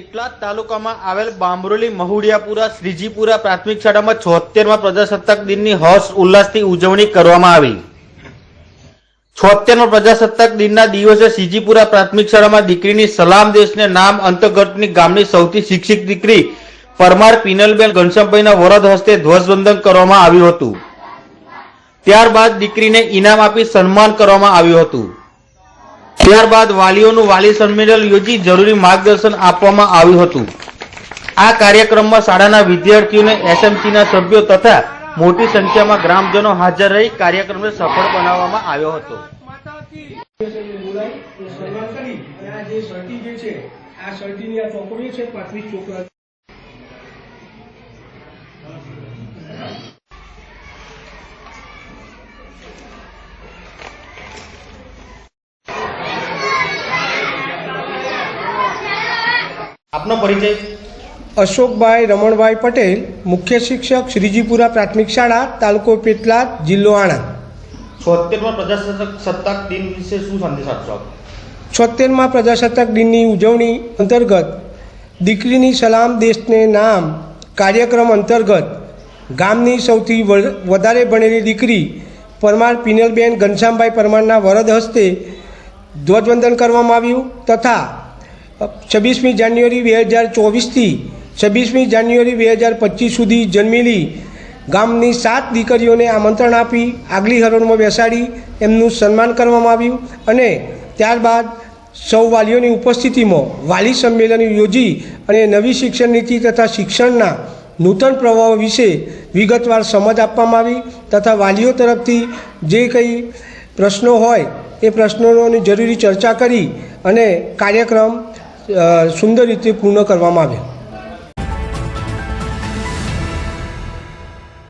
પેટલાદ તાલુકામાં આવેલ બામરોલી મહુડિયાપુરા, શ્રીજીપુરા પ્રાથમિક શાળામાં છોતેરમાં પ્રજાસત્તાક દિનની હર્ષ ઉલ્લાસથી ઉજવણી કરવામાં આવી. છોતેરમાં પ્રજાસત્તાક દિનના દિવસે શ્રીજીપુરા પ્રાથમિક શાળામાં દીકરીની સલામ દેશને નામ અંતર્ગતની ગામની સૌથી શિક્ષિત દીકરી પરમાર પિનલબેન ઘનશ્યામભાઈના વરદ હસ્તે ધ્વજવંદન કરવામાં આવ્યું હતું. ત્યારબાદ દીકરીને ઇનામ આપી સન્માન કરવામાં આવ્યું હતું. ત્યારબાદ વાલીઓનું વાલી સંમેલન યોજી જરૂરી માર્ગદર્શન આપવામાં આવ્યું હતું. આ કાર્યક્રમમાં શાળાના વિદ્યાર્થીઓને એસએમસીના સભ્યો તથા મોટી સંખ્યામાં ગ્રામજનો હાજર રહી કાર્યક્રમને સફળ બનાવવામાં આવ્યો હતો. આ જે સર્ટી જે છે, આ સર્ટીની આ ચોપડીઓ છે, પાંત્રીસ છોકરા આપનો પરિચય? અશોકભાઈ રમણભાઈ પટેલ મુખ્ય શિક્ષક શ્રીજીપુરા પ્રાથમિક શાળા તાલુકો પેટલાદ જિલ્લો આણંદ. છોતેરમાં પ્રજાસત્તાક સત્તાક દિન વિશે શું સંદેશ આપશો છોતેરમાં પ્રજાસત્તાક દિનની ઉજવણી અંતર્ગત દીકરીની સલામ દેશને નામ કાર્યક્રમ અંતર્ગત ગામની સૌથી વધારે ભણેલી દીકરી પરમાર પિનલબેન ઘનશ્યામભાઈ પરમારના વરદ હસ્તે ધ્વજવંદન કરવામાં આવ્યું તથા છવ્વીસમી જાન્યુઆરી બે હજાર ચોવીસથી છવ્વીસમી જાન્યુઆરી બે હજાર પચીસ સુધી જન્મેલી ગામની સાત દીકરીઓને આમંત્રણ આપી આગલી હરોળમાં બેસાડી એમનું સન્માન કરવામાં આવ્યું અને ત્યારબાદ સૌ વાલીઓની ઉપસ્થિતિમાં વાલી સંમેલન યોજી અને નવી શિક્ષણ નીતિ તથા શિક્ષણના નૂતન પ્રવાહો વિશે વિગતવાર સમજ આપવામાં આવી તથા વાલીઓ તરફથી જે કંઈ પ્રશ્નો હોય એ પ્રશ્નોની જરૂરી ચર્ચા કરી અને કાર્યક્રમ સુંદર રીતે પૂર્ણ કરવામાં આવ્યો.